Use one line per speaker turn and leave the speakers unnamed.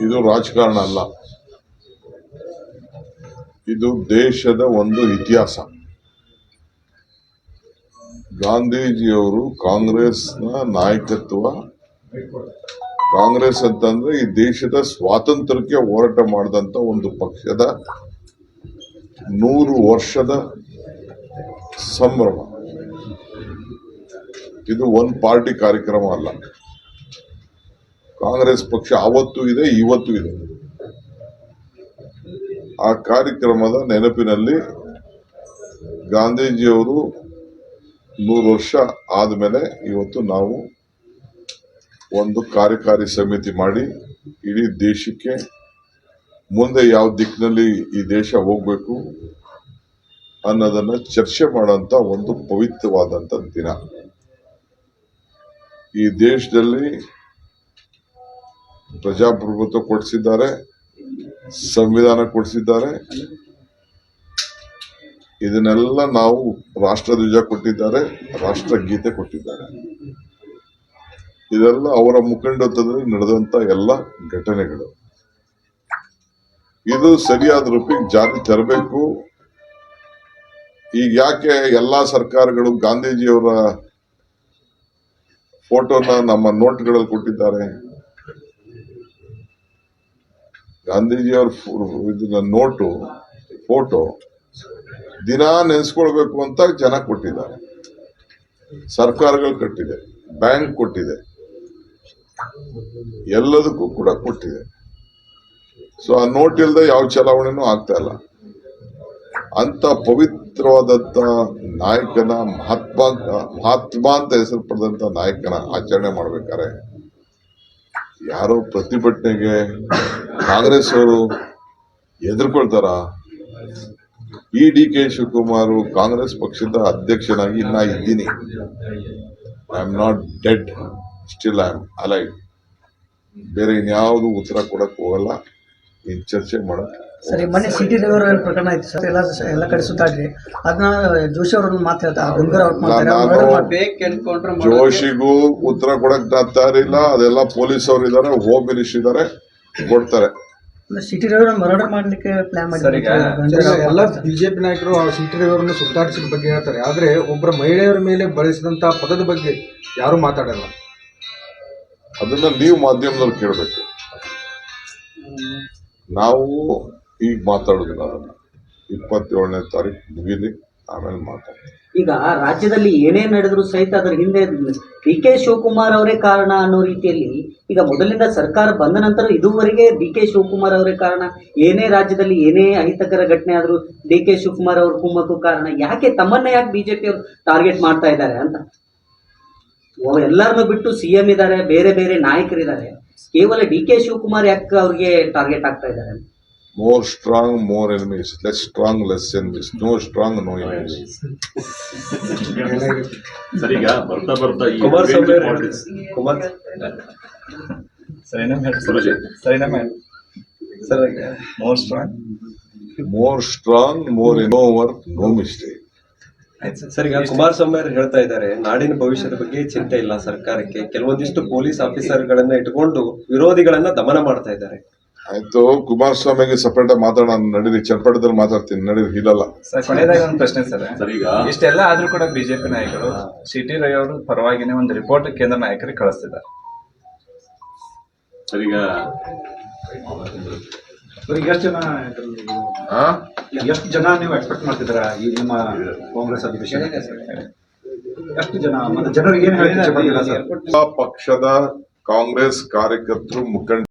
ಇದು ರಾಜಕಾರಣ ಅಲ್ಲ. ಇದು ದೇಶದ ಒಂದು ಇತಿಹಾಸ. ಗಾಂಧೀಜಿಯವರು ಕಾಂಗ್ರೆಸ್ನ ನಾಯಕತ್ವ, ಕಾಂಗ್ರೆಸ್ ಅಂತಂದ್ರೆ ಈ ದೇಶದ ಸ್ವಾತಂತ್ರ್ಯಕ್ಕೆ ಹೋರಾಟ ಮಾಡಿದಂತ ಒಂದು ಪಕ್ಷದ ನೂರು ವರ್ಷದ ಸಂಭ್ರಮ. ಇದು ಒಂದು ಪಾರ್ಟಿ ಕಾರ್ಯಕ್ರಮ ಅಲ್ಲ. ಕಾಂಗ್ರೆಸ್ ಪಕ್ಷ ಅವತ್ತು ಇದೆ, ಇವತ್ತು ಇದೆ. ಆ ಕಾರ್ಯಕ್ರಮದ ನೆನಪಿನಲ್ಲಿ ಗಾಂಧೀಜಿಯವರು ನೂರು ವರ್ಷ ಆದಮೇಲೆ ಇವತ್ತು ನಾವು ಒಂದು ಕಾರ್ಯಕಾರಿ ಸಮಿತಿ ಮಾಡಿ ಇಡೀ ದೇಶಕ್ಕೆ ಮುಂದೆ ಯಾವ ದಿಕ್ಕಿನಲ್ಲಿ ಈ ದೇಶ ಹೋಗ್ಬೇಕು ಅನ್ನೋದನ್ನು ಚರ್ಚೆ ಮಾಡೋಂಥ ಒಂದು ಪವಿತ್ರವಾದಂಥ ದಿನ. ಈ ದೇಶದಲ್ಲಿ ಪ್ರಜಾಪ್ರಭುತ್ವ ಕೊಡಿಸಿದ್ದಾರೆ, ಸಂವಿಧಾನ ಕೊಡಿಸಿದ್ದಾರೆ. ಇದನ್ನೆಲ್ಲ ನಾವು ರಾಷ್ಟ್ರಧ್ವಜ ಕೊಟ್ಟಿದ್ದಾರೆ, ರಾಷ್ಟ್ರಗೀತೆ ಕೊಟ್ಟಿದ್ದಾರೆ. ಇದೆಲ್ಲ ಅವರ ಮುಖಂಡತ್ವದಲ್ಲಿ ನಡೆದಂತ ಎಲ್ಲ ಘಟನೆಗಳು. ಇದು ಸರಿಯಾದ ರೂಪಿಗೆ ಜಾರಿ ತರಬೇಕು. ಈಗ ಯಾಕೆ ಎಲ್ಲಾ ಸರ್ಕಾರಗಳು ಗಾಂಧೀಜಿಯವರ ಫೋಟೋನ ನಮ್ಮ ನೋಟ್ಗಳಲ್ಲಿ ಕೊಟ್ಟಿದ್ದಾರೆ? ಗಾಂಧೀಜಿಯವರ ಇದನ್ನ ನೋಟು, ಫೋಟೋ, ದಿನ ನೆನೆಸ್ಕೊಳ್ಬೇಕು ಅಂತ ಜನ ಕೊಟ್ಟಿದ್ದಾರೆ. ಸರ್ಕಾರಗಳು ಕಟ್ಟಿದೆ, ಬ್ಯಾಂಕ್ ಕೊಟ್ಟಿದೆ, ಎಲ್ಲದಕ್ಕೂ ಕೂಡ ಕೊಟ್ಟಿದೆ. ಸೊ ಆ ನೋಟ್ ಇಲ್ಲದೆ ಯಾವ ಚಲಾವಣೆನೂ ಆಗ್ತಾ ಇಲ್ಲ. ಅಂತ ಪವಿತ್ರವಾದಂತ ನಾಯಕನ ಮಹಾತ್ಮ ಮಹಾತ್ಮ ಅಂತ ಹೆಸರು ಪಡೆದಂತ ನಾಯಕನ ಆಚರಣೆ ಮಾಡ್ಬೇಕಾರೆ ಯಾರೋ ಪ್ರತಿಭಟನೆಗೆ ಕಾಂಗ್ರೆಸ್ ಅವರು ಎದುರ್ಕೊಳ್ತಾರ ಇ ಡಿ ಕೆ ಶಿವಕುಮಾರ್ ಕಾಂಗ್ರೆಸ್ ಪಕ್ಷದ ಅಧ್ಯಕ್ಷನಾಗಿ ಇನ್ನ ಇದ್ದೀನಿ. I am not dead still I am alive ಬೇರೆ ಇನ್ಯಾವುದು ಉತ್ತರ ಕೊಡಕ್ ಹೋಗಲ್ಲ. ಈ ಚರ್ಚೆ ಮಾಡೋದು
ಸರಿ ಮೊನ್ನೆ ಸಿಟಿ ರವಿವರ ಪ್ರಕರಣ ಆಯ್ತು ಸರ್. ಎಲ್ಲ ಎಲ್ಲ ಕಡೆ ಸುತ್ತಾಡ್ರಿ. ಅದನ್ನ ಜೋಶಿ ಅವ್ರನ್ನ ಮಾತಾಡ್ತಾರೆ
ಜೋಶಿಗೂ ಉತ್ತರ ಕೊಡಕ್ ತಯಾರಿಲ್ಲ ಅದೆಲ್ಲ ಪೊಲೀಸ್ ಅವರು ಇದಾರೆ ಹೋಮ್ ಮಿನಿಸ್ಟರ್ ಇದಾರೆ ಕೊಡ್ತಾರೆ.
ಸಿಟಿ ರವಿವರ ಮರ್ಡರ್ ಮಾಡ್ಲಿಕ್ಕೆ ಪ್ಲಾನ್
ಸರ್, ಈಗ
ಎಲ್ಲ ಬಿಜೆಪಿ ನಾಯಕರು ಆ ಸಿಟಿ ಅವರನ್ನು ಸುತ್ತಾಡಿಸಿದ ಬಗ್ಗೆ ಹೇಳ್ತಾರೆ. ಆದ್ರೆ ಒಬ್ಬರ ಮಹಿಳೆಯರ ಮೇಲೆ ಬಳಸಿದಂತ ಪದದ ಬಗ್ಗೆ ಯಾರು ಮಾತಾಡಲ್ಲ.
ಅದನ್ನ ನೀವು ಮಾಧ್ಯಮದಲ್ಲಿ ಕೇಳಬೇಕು. ನಾವು ಈಗ ಮಾತಾಡೋದಿಲ್ಲ ಅದನ್ನ ಇಪ್ಪತ್ತೇಳನೇ ತಾರೀಕು ಮುಗಿಲಿ, ಆಮೇಲೆ ಮಾತಾಡ್ತೀವಿ.
ಈಗ ರಾಜ್ಯದಲ್ಲಿ ಏನೇ ನಡೆದ್ರು ಸಹಿತ ಅದರ ಹಿಂದೆ ಡಿ ಕೆ ಶಿವಕುಮಾರ್ ಅವರೇ ಕಾರಣ ಅನ್ನೋ ರೀತಿಯಲ್ಲಿ ಈಗ ಮೊದಲಿಂದ ಸರ್ಕಾರ ಬಂದ ನಂತರ ಇದುವರೆಗೆ ಡಿ ಕೆ ಶಿವಕುಮಾರ್ ಅವರೇ ಕಾರಣ, ಏನೇ ರಾಜ್ಯದಲ್ಲಿ ಏನೇ ಅಹಿತಕರ ಘಟನೆ ಆದ್ರೂ ಡಿ ಕೆ ಶಿವಕುಮಾರ್ ಅವ್ರ ಕುಮ್ಮಕ್ಕೂ ಕಾರಣ, ಯಾಕೆ ತಮ್ಮನ್ನ ಯಾಕೆ ಬಿಜೆಪಿ ಅವರು ಟಾರ್ಗೆಟ್ ಮಾಡ್ತಾ ಇದ್ದಾರೆ ಅಂತ? ಎಲ್ಲರನ್ನು ಬಿಟ್ಟು ಸಿ ಎಂ ಇದ್ದಾರೆ ಬೇರೆ ಬೇರೆ ನಾಯಕರಿದ್ದಾರೆ. ಕೇವಲ ಡಿ ಕೆ ಶಿವಕುಮಾರ್ ಯಾಕೆ ಅವ್ರಿಗೆ ಟಾರ್ಗೆಟ್ ಆಗ್ತಾ ಇದ್ದಾರೆ?
More strong more enemies less strong less enemies no strong no enemies
sir ಈಗ ಬರ್ತಾ ಬರ್ತಾ ಈ ಕುಮಾರ್
ಕುಮಾರ್
ಸರಿನಾ sir more strong
more strong more no no mistake
sir
ಈಗ ಕುಮಾರಸ್ವಾಮಿ ಅವರು ಹೇಳ್ತಾ ಇದ್ದಾರೆ ನಾಡಿನ ಭವಿಷ್ಯದ ಬಗ್ಗೆ ಚಿಂತೆ ಇಲ್ಲ ಸರ್ಕಾರಕ್ಕೆ. ಕೆಲವೊಂದಿಷ್ಟು ಪೊಲೀಸ್ ಆಫೀಸರ್ ಗಳನ್ನ ಇಟ್ಕೊಂಡು ವಿರೋಧಿಗಳನ್ನ ದಮನ ಮಾಡ್ತಾ ಇದ್ದಾರೆ.
ಆಯ್ತು ಕುಮಾರಸ್ವಾಮಿಗೆ ಸಪರೇಟ್ ಮಾತಾಡೋಣ ನಡೀರಿ ಚಪ್ಪಟದಲ್ಲಿ ಮಾತಾಡ್ತೀನಿ ನಡೀರಿ ಇಲ್ಲಲ್ಲ
ಸರ್ ಕೊನೆಯದಾಗಿ ಒಂದು ಪ್ರಶ್ನೆ ಸರ್.
ಸರ್ ಈಗ
ಇಷ್ಟೆಲ್ಲ ಆದ್ರೂ ಕೂಡ ಬಿಜೆಪಿ ನಾಯಕರು ಸಿ ಟಿ ರವಿ ಅವರು ಪರವಾಗಿನೇ ಒಂದು ರಿಪೋರ್ಟ್ ಕೇಂದ್ರ ನಾಯಕರಿಗೆ ಕಳಿಸ್ತಿದ್ದಾರೆ.
ಸರಿಗ? ಈಗ
ಎಷ್ಟು ಜನ
ಆ?
ಎಷ್ಟು ಜನ ನೀವು ಎಕ್ಸ್ಪೆಕ್ಟ್ ಮಾಡ್ತಿದ್ರ ಈ ನಿಮ್ಮ ಕಾಂಗ್ರೆಸ್ ಅಧಿವೇಶನ? ಎಷ್ಟು ಜನ ಮತ್ತೆ ಜನರಿಗೆ
ಪಕ್ಷದ ಕಾಂಗ್ರೆಸ್ ಕಾರ್ಯಕರ್ತರು ಮುಖಂಡ